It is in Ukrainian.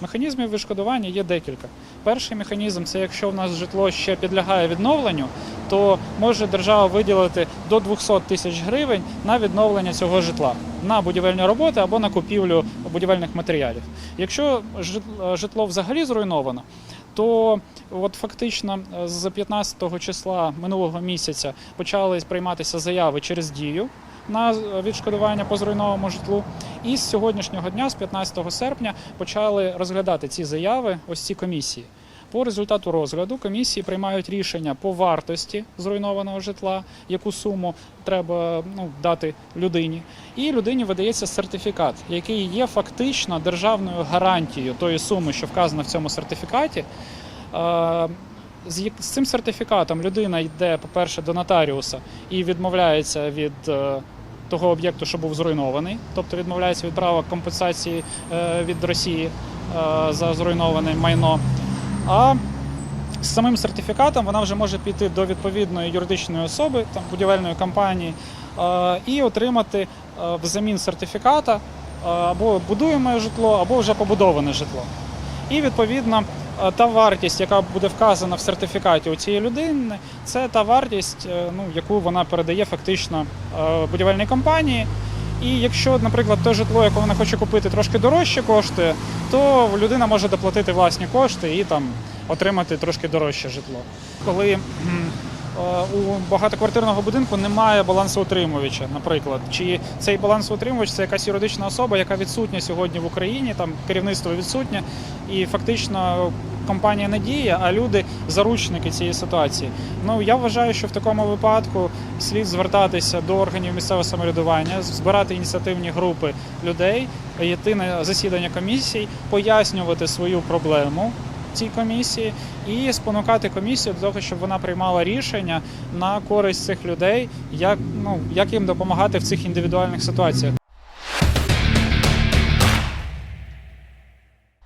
Механізмів відшкодування є декілька. Перший механізм це якщо в нас житло ще підлягає відновленню, то може держава виділити до 200 тисяч гривень на відновлення цього житла на будівельні роботи або на купівлю будівельних матеріалів. Якщо житло взагалі зруйновано, то от фактично е, з 15 числа минулого місяця почали прийматися заяви через дію на відшкодування по зруйнованому житлу. І з сьогоднішнього дня, з 15 серпня, почали розглядати ці заяви, ось ці комісії. По результату розгляду комісії приймають рішення по вартості зруйнованого житла, яку суму треба ну, дати людині, і людині видається сертифікат, який є фактично державною гарантією тої суми, що вказано в цьому сертифікаті. З цим сертифікатом людина йде, по-перше, до нотаріуса і відмовляється від е, того об'єкту, що був зруйнований, тобто відмовляється від права компенсації е, від Росії е, за зруйноване майно. А з самим сертифікатом вона вже може піти до відповідної юридичної особи, там будівельної компанії, е, і отримати взамін сертифіката або будуєме житло, або вже побудоване житло. І відповідно та вартість, яка буде вказана в сертифікаті у цієї людини, це та вартість, е, ну, яку вона передає фактично е, будівельній компанії. І якщо, наприклад, те житло, яке вона хоче купити, трошки дорожче коштує, то людина може доплатити власні кошти і там отримати трошки дорожче житло. Коли е, у багатоквартирного будинку немає балансоутримувача, наприклад, чи цей балансоутримувач це якась юридична особа, яка відсутня сьогодні в Україні, там керівництво відсутнє, і фактично компанія не діє, а люди заручники цієї ситуації. Ну я вважаю, що в такому випадку слід звертатися до органів місцевого самоврядування, збирати ініціативні групи людей, йти на засідання комісій, пояснювати свою проблему цій комісії і спонукати комісію до того, щоб вона приймала рішення на користь цих людей, як ну як їм допомагати в цих індивідуальних ситуаціях.